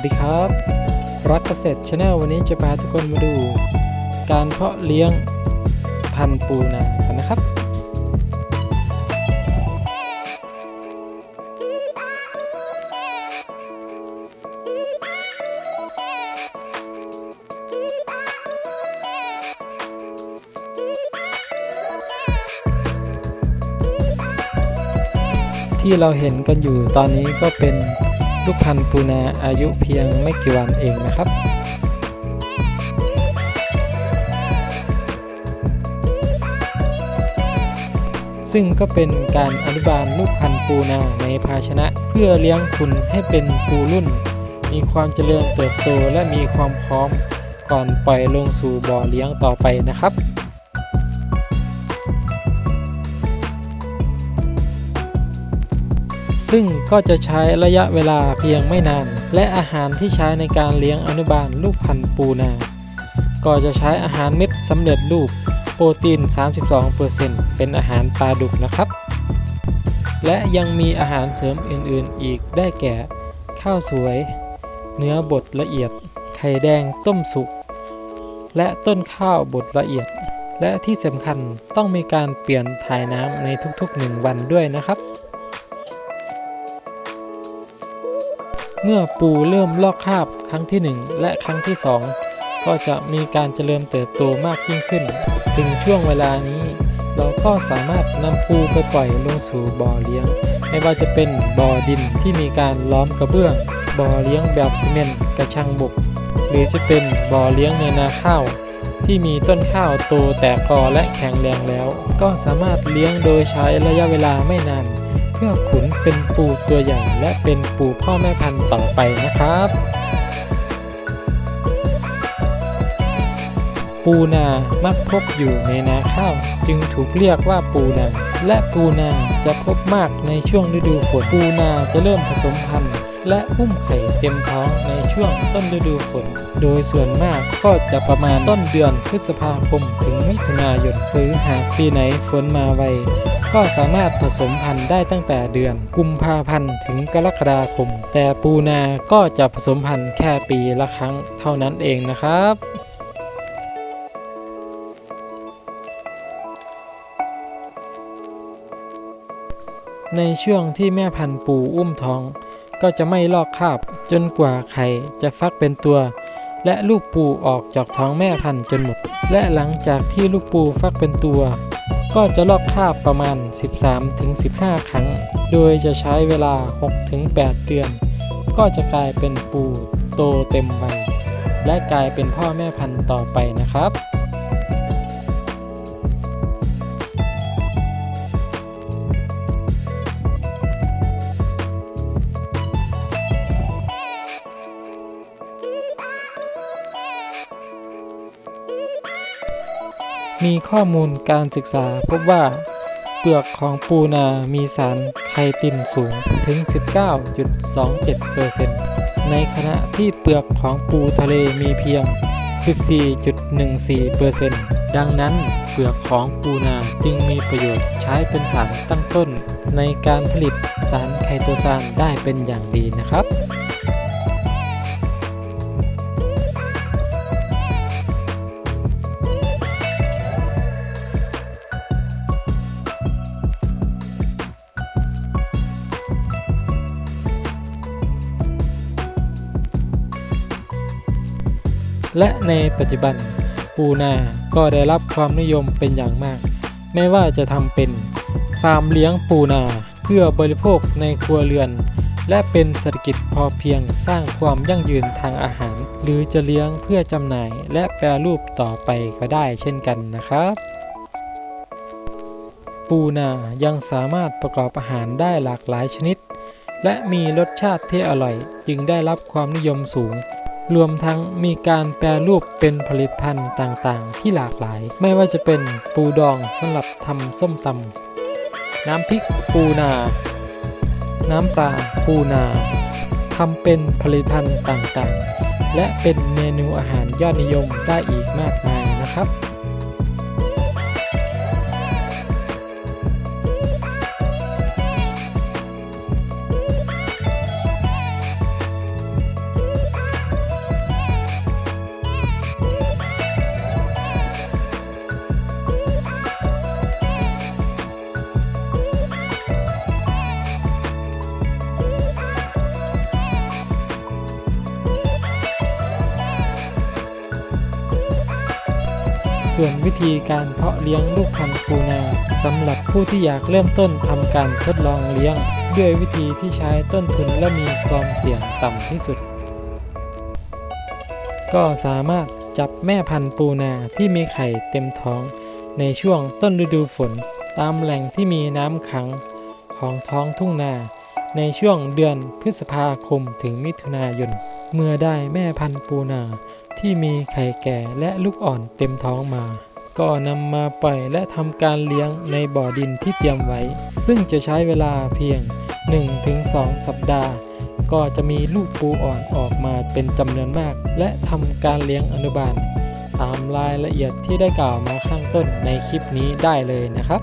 วัสดีครับ รักเกษตรชาแนลวันนี้จะพาทุกคนมาดู การเพาะเลี้ยงพันธุ์ปูนากันนะครับที่เราเห็นกันอยู่ตอนนี้ก็เป็น ลูกพันธุ์ปูนาอายุเพียงไม่กี่วันเองนะครับซึ่งก็เป็นการอนุบาลลูกพันธุ์ปูนาในภาชนะ เพื่อเลี้ยงคุณให้เป็นปูรุ่น มีความเจริญเติบโตและมีความพร้อมก่อนปล่อยลงสู่บ่อเลี้ยงต่อไปนะครับ ซึ่งก็จะใช้ระยะเวลาเพียงไม่นาน และอาหารที่ใช้ในการเลี้ยงอนุบาลลูกพันธุ์ปูนา ก็จะใช้อาหารเม็ดสำเร็จรูปโปรตีน 32%เป็นอาหารปลาดุกนะครับ และยังมีอาหารเสริมอื่นๆอีกได้แก่ ข้าวสวย เนื้อบดละเอียด ไข่แดงต้มสุก และต้นข้าวบดละเอียด และที่สำคัญต้องมีการเปลี่ยนถ่ายน้ำในทุกๆ 1 วันด้วยนะครับ เมื่อปูเริ่มลอกคราบครั้งที่ 1 และครั้งที่ 2 ก็จะมีการเจริญเติบโตมากยิ่งขึ้น ถึงช่วงเวลานี้ เราก็สามารถนำปูไปปล่อยลงสู่บ่อเลี้ยง ไม่ว่าจะเป็นบ่อดินที่มีการล้อมกระเบื้อง บ่อเลี้ยงแบบซีเมนต์กระชังบก หรือจะเป็นบ่อเลี้ยงในนาข้าวที่มีต้นข้าวโตแตกกอและแข็งแรงแล้ว ก็สามารถเลี้ยงโดยใช้ระยะเวลาไม่นาน พื่อขุนเป็นปูตัวใหญ่และเป็นปูพ่อแม่พันธุ์ต่อไปนะครับ ปูนามักพบอยู่ในนาข้าว จึงถูกเรียกว่าปูนา และปูนาจะพบมากในช่วงฤดูฝนปูนาจะเริ่มผสมพันธุ์และอุ้มไข่เต็มท้องในช่วงต้นฤดูฝน โดยส่วนมากก็จะประมาณต้นเดือนพฤษภาคมถึงมิถุนายนหรือหากปีไหนฝนมาไว ก็สามารถผสมพันธุ์ได้ตั้งแต่เดือน กุมภาพันธ์ถึงกรกฎาคม แต่ปูนาก็จะผสมพันธุ์แค่ปีละครั้งเท่านั้นเองนะครับในช่วงที่แม่พันธุ์ปูอุ้มท้อง ก็จะไม่ลอกคราบ จนกว่าไข่จะฟักเป็นตัว และลูกปูออกจากท้องแม่พันธุ์จนหมด และหลังจากที่ลูกปูฟักเป็นตัว ก็จะลอกคราบประมาณ 13-15 ครั้ง โดยจะใช้เวลา 6-8 เดือน ก็จะกลายเป็นปูโตเต็มวัยและกลายเป็นพ่อแม่พันธุ์ต่อไปนะครับ มีข้อมูลการศึกษาพบว่า เปลือกของปูนา มีสารไคตินสูงถึง 19.27%ในขณะที่เปลือกของปูทะเลมีเพียง 14.14%ดังนั้นเปลือกของปูนาจึงมีประโยชน์ใช้เป็นสารตั้งต้นในการผลิตสารไคโตซานได้เป็นอย่างดีนะครับ และในปัจจุบันปูนาก็ได้รับความนิยมเป็นอย่างมาก ไม่ว่าจะทำเป็นฟาร์มเลี้ยงปูนาเพื่อบริโภคในครัวเรือน และเป็นเศรษฐกิจพอเพียงสร้างความยั่งยืนทางอาหาร หรือจะเลี้ยงเพื่อจำหน่ายและแปรรูปต่อไปก็ได้เช่นกันนะครับปูนายังสามารถประกอบอาหารได้หลากหลายชนิด และมีรสชาติที่อร่อยจึงได้รับความนิยมสูง รวมทั้งมีการแปรรูปเป็นผลิตภัณฑ์ต่างๆ ที่หลากหลาย ไม่ว่าจะเป็นปูดองสำหรับทำส้มตำน้ำพริกปูนา น้ำปลาปูนาทำเป็นผลิตภัณฑ์ต่างๆ และเป็นเมนูอาหารยอดนิยมได้อีกมากมายนะครับ ส่วนวิธีการเพาะเลี้ยงลูกพันธุ์ปูนาสำหรับผู้ที่อยากเริ่มต้นทำการทดลองเลี้ยง ด้วยวิธีที่ใช้ต้นทุนและมีความเสี่ยงต่ำที่สุด ก็สามารถจับแม่พันธุ์ปูนาที่มีไข่เต็มท้อง ในช่วงต้นฤดูฝน ตามแหล่งที่มีน้ำขังของท้องทุ่งนา ในช่วงเดือนพฤษภาคมถึงมิถุนายน เมื่อได้แม่พันธุ์ปูนา ที่มีไข่แก่และลูกอ่อนเต็มท้องมา ก็นำมาปล่อยและทำการเลี้ยงในบ่อดินที่เตรียมไว้ ซึ่งจะใช้เวลาเพียง 1-2 สัปดาห์ ก็จะมีลูกปูอ่อนออกมาเป็นจำนวนมาก และทำการเลี้ยงอนุบาล ตามรายละเอียดที่ได้กล่าวมาข้างต้นในคลิปนี้ได้เลยนะครับ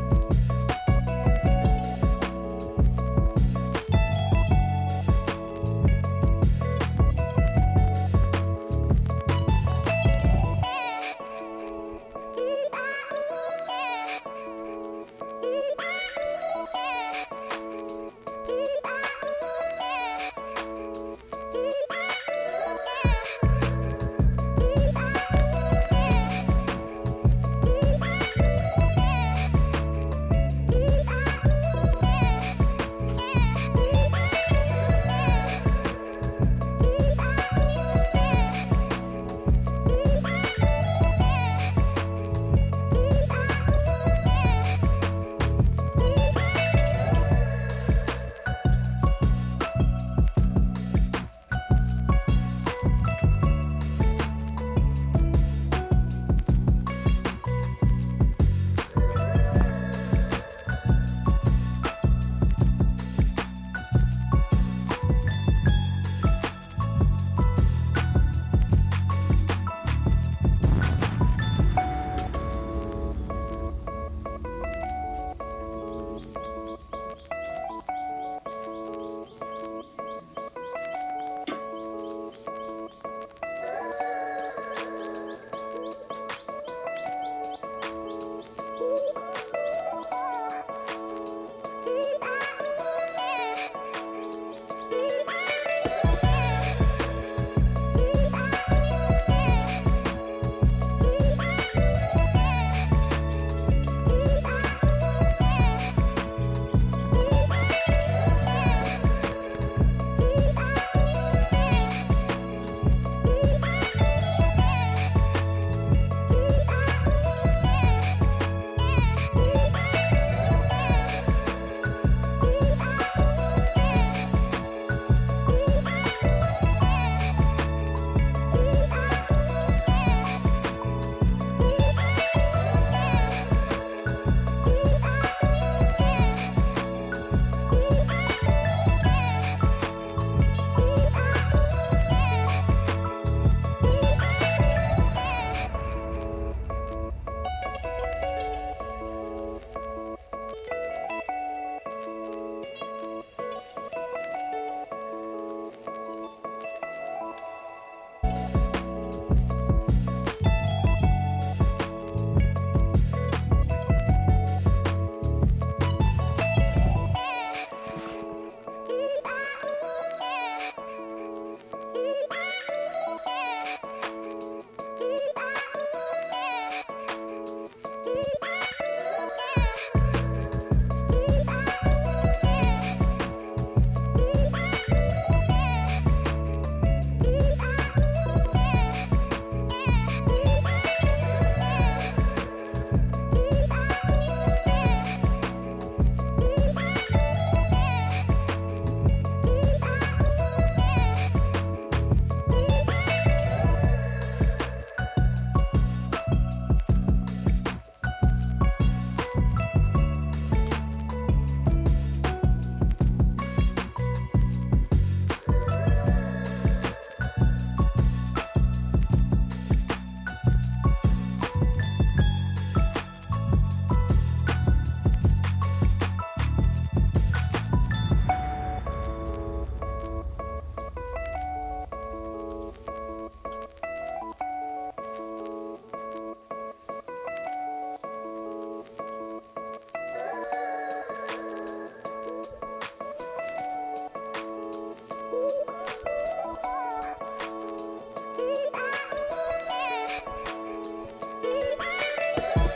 Bye.